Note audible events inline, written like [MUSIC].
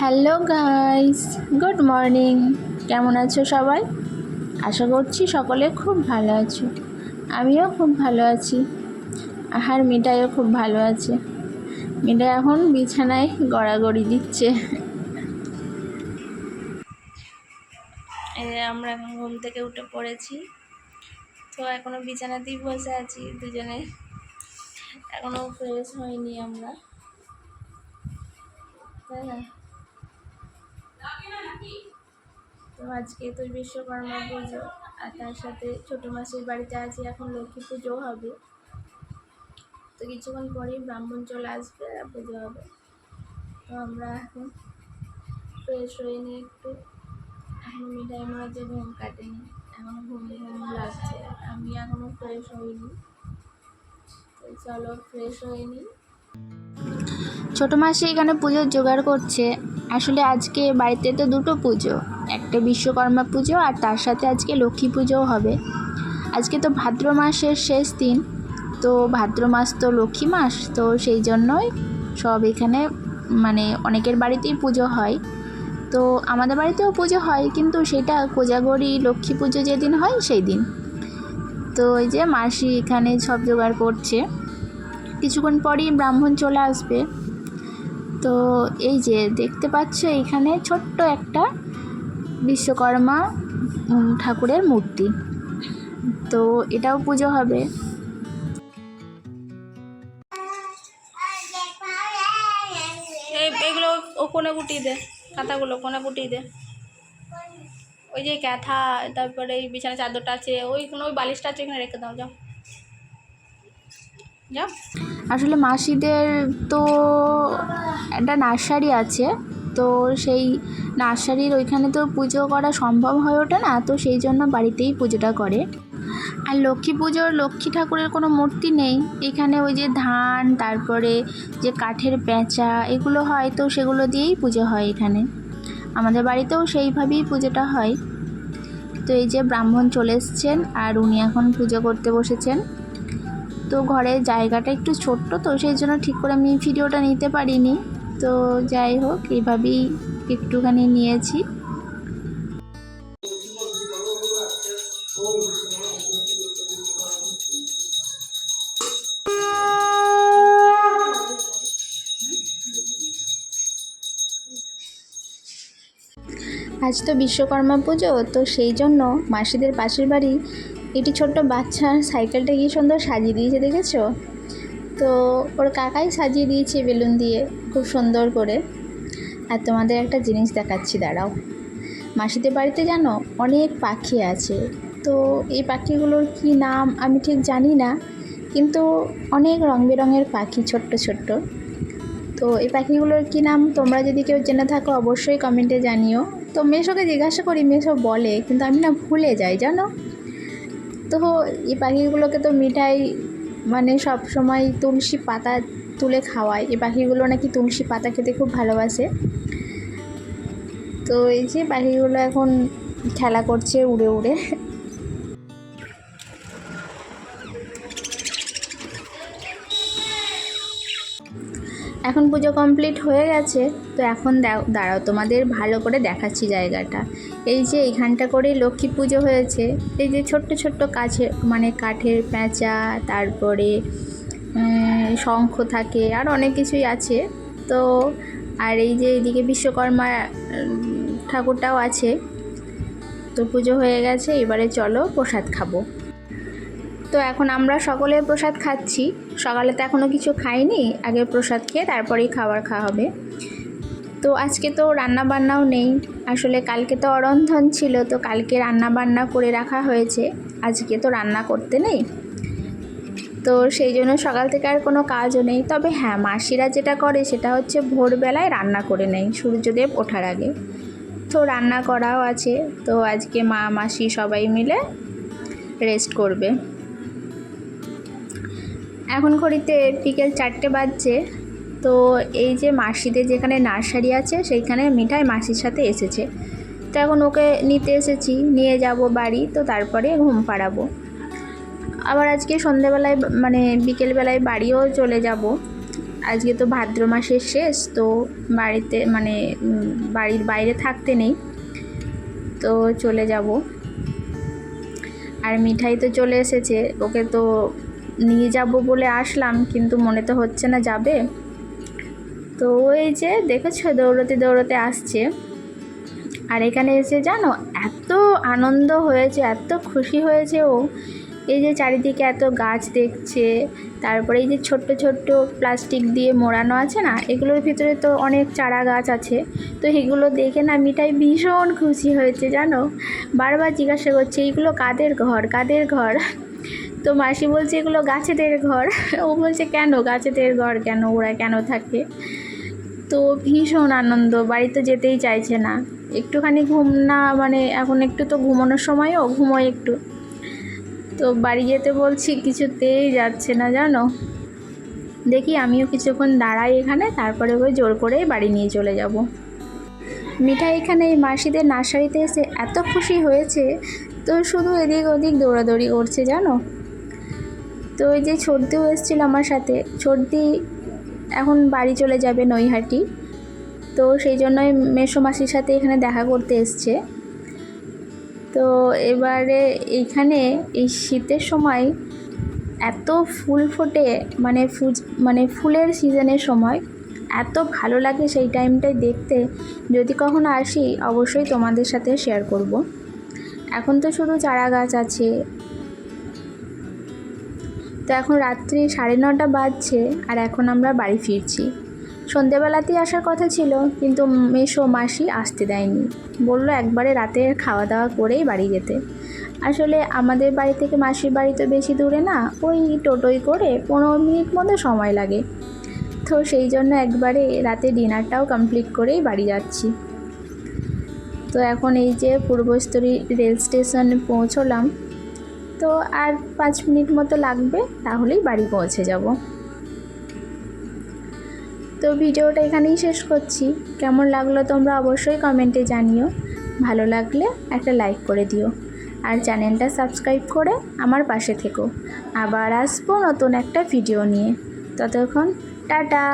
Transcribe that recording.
Hello guys, good morning. কেমন আছো সবাই? আশা করছি সকলে খুব ভালো আছো। আমিও খুব ভালো আছি। আর মিঠাইও খুব ভালো আছে। মিঠাই এখন বিছানায় গড়াগড়ি দিচ্ছে। আমরা এখন ঘুম থেকে উঠে পড়েছি। তো এখনও বিছানাতেই বসে আছি দুজনে। এখনও ফ্রেশ হয়নি আমরা। তো আজকে তো বিশ্বকর্মা পুজো, আর তার সাথে ছোটো মাসির বাড়িতে আছি এখন লক্ষ্মী পুজো হবে। তো কিছুক্ষণ পরেই ব্রাহ্মণ চলে আসবে আর পুজো হবে। তো আমরা এখন ফ্রেশ হয়ে নিয়ে একটু এখন মিঠাই মনে ঘুম কাটেনি, এখন ঘুম ঘুম লাগছে। আমি এখনও ফ্রেশ হইনি। তো চলো ফ্রেশ হয়ে নিই। ছোটো মাসি এখানে পুজোর জোগাড় করছে। আসলে আজকে বাড়িতে তো দুটো পুজো, একটা বিশ্বকর্মা পুজো আর তার সাথে আজকে লক্ষ্মী পুজোও হবে। আজকে তো ভাদ্র মাসের শেষ দিন, তো ভাদ্র মাস তো লক্ষ্মী মাস, তো সেই জন্যই সব এখানে মানে অনেকের বাড়িতেই পুজো হয়। তো আমাদের বাড়িতেও পুজো হয়, কিন্তু সেটা কোজাগরি লক্ষ্মী পুজো যেদিন হয় সেই দিন। তো ওই যে মাসি এখানে সব জোগাড় করছে। কিছুক্ষণ পরেই ব্রাহ্মণ চলে আসবে। তো এই যে দেখতে পাচ্ছ এখানে ছোট্ট একটা বিশ্বকর্মা ঠাকুরের মূর্তি। তো এটাও পুজো হবে। এগুলো ও কোনে গুটিয়ে দে কাঁথাগুলো কোনে দে। ওই যে ক্যাথা, তারপরে বিছানা চাদরটা আছে, ওই কোনো ওই বালিশটা আছে এখানে রেখে দাও, যাও। আসলে মাসিদের তো একটা নার্সারি আছে, তো সেই নার্সারির ওইখানে তো পুজো করা সম্ভব হয়ে ওঠে না, তো সেই জন্য বাড়িতেই পুজোটা করে। আর লক্ষ্মী পুজোর লক্ষ্মী ঠাকুরের কোনো মূর্তি নেই, এখানে ওই যে ধান, তারপরে যে কাঠের পেঁচা এগুলো হয়, তো সেগুলো দিয়েই পুজো হয় এখানে। আমাদের বাড়িতেও সেইভাবেই পুজোটা হয়। তো এই যে ব্রাহ্মণ চলে এসছেন, আর উনি এখন পুজো করতে বসেছেন। তো ঘরের জায়গাটা একটু ছোট্ট, তো সেই জন্য ঠিক করে আমি ভিডিওটা নিতে পারিনি। তো যাই হোক, এইভাবেই একটুখানি নিয়েছি। আজ তো বিশ্বকর্মা পুজো, তো সেই জন্য মাসিদের পাশের বাড়ি একটি ছোট্ট বাচ্চা সাইকেলটা কি সুন্দর সাজিয়ে দিয়েছে দেখেছ? তো ওর কাকাই সাজিয়ে দিয়েছে বেলুন দিয়ে, খুব সুন্দর করে। আর তোমাদের একটা জিনিস দেখাচ্ছি, দাঁড়াও। মাসিদের বাড়িতে জানো অনেক পাখি আছে। তো এই পাখিগুলোর কি নাম আমি ঠিক জানি না, কিন্তু অনেক রং বেরঙের পাখি ছোট্ট ছোট্ট। তো এই পাখিগুলোর কী নাম তোমরা যদি কেউ জেনে থাকো অবশ্যই কমেন্টে জানিও। তো মেশোকে জিজ্ঞাসা করি মেশো বলে, কিন্তু আমি না ভুলে যাই, জানো? তো এই পাখিগুলোকে তো মিঠাই মানে সব সময় তুলসী পাতা তুলে খাওয়ায়। এই পাখিগুলো নাকি তুলসী পাতা খেতে খুব ভালোবাসে। তো এই যে পাখিগুলো এখন খেলা করছে উড়ে উড়ে। এখন পুজো কমপ্লিট হয়ে গেছে, তো এখন দাঁড়াও, তোমাদের ভালো করে দেখাচ্ছি জায়গাটা। এই যে এইখানটা করে লক্ষ্মী পুজো হয়েছে, এই যে ছোট্ট ছোট্ট কাছে মানে কাঠের প্যাঁচা, তারপরে শঙ্খ থাকে, আর অনেক কিছুই আছে। তো, আর এই যে এদিকে বিশ্বকর্মা ঠাকুরটাও আছে। তো পুজো হয়ে গেছে, এবারে চলো প্রসাদ খাব। তো এখন আমরা সকলে প্রসাদ খাচ্ছি। সকালে তো এখনও কিছু খাইনি, আগে প্রসাদ খেয়ে তারপরেই খাবার খাওয়া হবে। তো আজকে তো রান্না বান্নাও নেই। আসলে কালকে তো অরন্ধন ছিল, তো কালকে রান্না বান্না করে রাখা হয়েছে। আজকে তো রান্না করতে নেই। তো সেই জন্য সকাল থেকে আর কোনো কাজও নেই। তবে হ্যাঁ মাসিরা যেটা করে সেটা হচ্ছে ভোরবেলায় রান্না করে নেয়, সূর্যদেব ওঠার আগে। তো রান্না করাও আছে। তো আজকে মা, মাসি সবাই মিলে রেস্ট করবে। এখন ঘড়িতে বিকেল চারটে বাজছে, তো এই যে মাসিদের যেখানে নার্সারি আছে, সেইখানে মিঠাই মাসির সাথে এসেছে। তো এখন ওকে নিতে এসেছি, নিয়ে যাব বাড়ি, তো তারপরে ঘুম পাড়াবো। আবার আজকে সন্ধেবেলায় মানে বিকেলবেলায় বাড়িও চলে যাব। আজকে তো ভাদ্র মাসের শেষ, তো বাড়িতে মানে বাড়ির বাইরে থাকতে নেই, তো চলে যাব। আর মিঠাই তো চলে এসেছে, ওকে তো নিয়ে যাব বলে আসলাম, কিন্তু মনে তো হচ্ছে না যাবে। তো ওই যে দেখেছ দৌড়তে দৌড়তে আসছে। আর এখানে এসে জানো, এত আনন্দ হয়েছে, এত খুশি হয়েছে ও। এই যে চারিদিকে এত গাছ দেখছে, তারপরে এই যে ছোট্ট ছোট্ট প্লাস্টিক দিয়ে মোড়ানো আছে না, এগুলোর ভিতরে তো অনেক চারা গাছ আছে। তো এগুলো দেখে না মিঠাই ভীষণ খুশি হয়েছে জানো। বারবার জিজ্ঞাসা করছে এইগুলো কাদের ঘর? কাদের ঘর? তো মাসি বলছে, এগুলো গাছেদের ঘর। [LAUGHS] ও বলছে, কেন? গাছেদের ঘর কেন? ওরা কেন থাকে? তো ভীষণ আনন্দ বাড়িতে যেতেই চাইছে না। একটুখানি ঘুম না মানে এখন একটু তো ঘুমানোর সময়ও ঘুমোয় একটু। তো বাড়ি যেতে বলছি, কিছুতেই যাচ্ছে না, জানো? দেখি আমিও কিছুক্ষণ দাঁড়াই এখানে, তারপরে ওই জোর করেই বাড়ি নিয়ে চলে যাব। মিঠাই এখানে এই মাসিদের নার্সারিতে এসে এত খুশি হয়েছে, তো শুধু এদিক ওদিক দৌড়াদৌড়ি করছে, জানো? তো ওই যে ছর্দিও এসেছিল আমার সাথে। ছর্দি এখন বাড়ি চলে যাবে নৈহাটি। তো সেই জন্যই মেসো মাসির সাথে এখানে দেখা করতে এসছে। তো এবারে এইখানে এই শীতের সময় এত ফুল ফোটে মানে ফুজ মানে ফুলের সিজনের সময়, এত ভালো লাগে সেই টাইমটায় দেখতে। যদি কখনো আসি, অবশ্যই তোমাদের সাথে শেয়ার করব। এখন তো শুধু চারা গাছ আছে তো এখন রাত্রি সাড়ে নটা বাজছে আর এখন আমরা বাড়ি ফিরছি। সন্ধেবেলাতেই আসার কথা ছিল, কিন্তু মেশো মাসি আসতে দেয়নি। বলল একবারে রাতে খাওয়া দাওয়া করেই বাড়ি যেতে। আসলে আমাদের বাড়ি থেকে মাসির বাড়ি তো বেশি দূরে না, ওই টোটোই করে পনেরো মিনিট মতো সময় লাগে। তো সেই জন্য একবারে রাতে ডিনারটাও কমপ্লিট করেই বাড়ি যাচ্ছি। তো এখন এই যে পূর্বস্তরী রেল স্টেশনে পৌঁছলাম তো আর পাঁচ মিনিট মতো লাগবে, তাহলেই বাড়ি পৌঁছে যাব। তো ভিডিওটা এখানেই শেষ করছি। কেমন লাগল তোমরা অবশ্যই কমেন্টে জানিও। ভালো লাগলে একটা লাইক করে দিও। আর চ্যানেলটা সাবস্ক্রাইব করে আমার পাশে থেকো। আবার আসব নতুন একটা ভিডিও নিয়ে। ততক্ষণ, টাটা!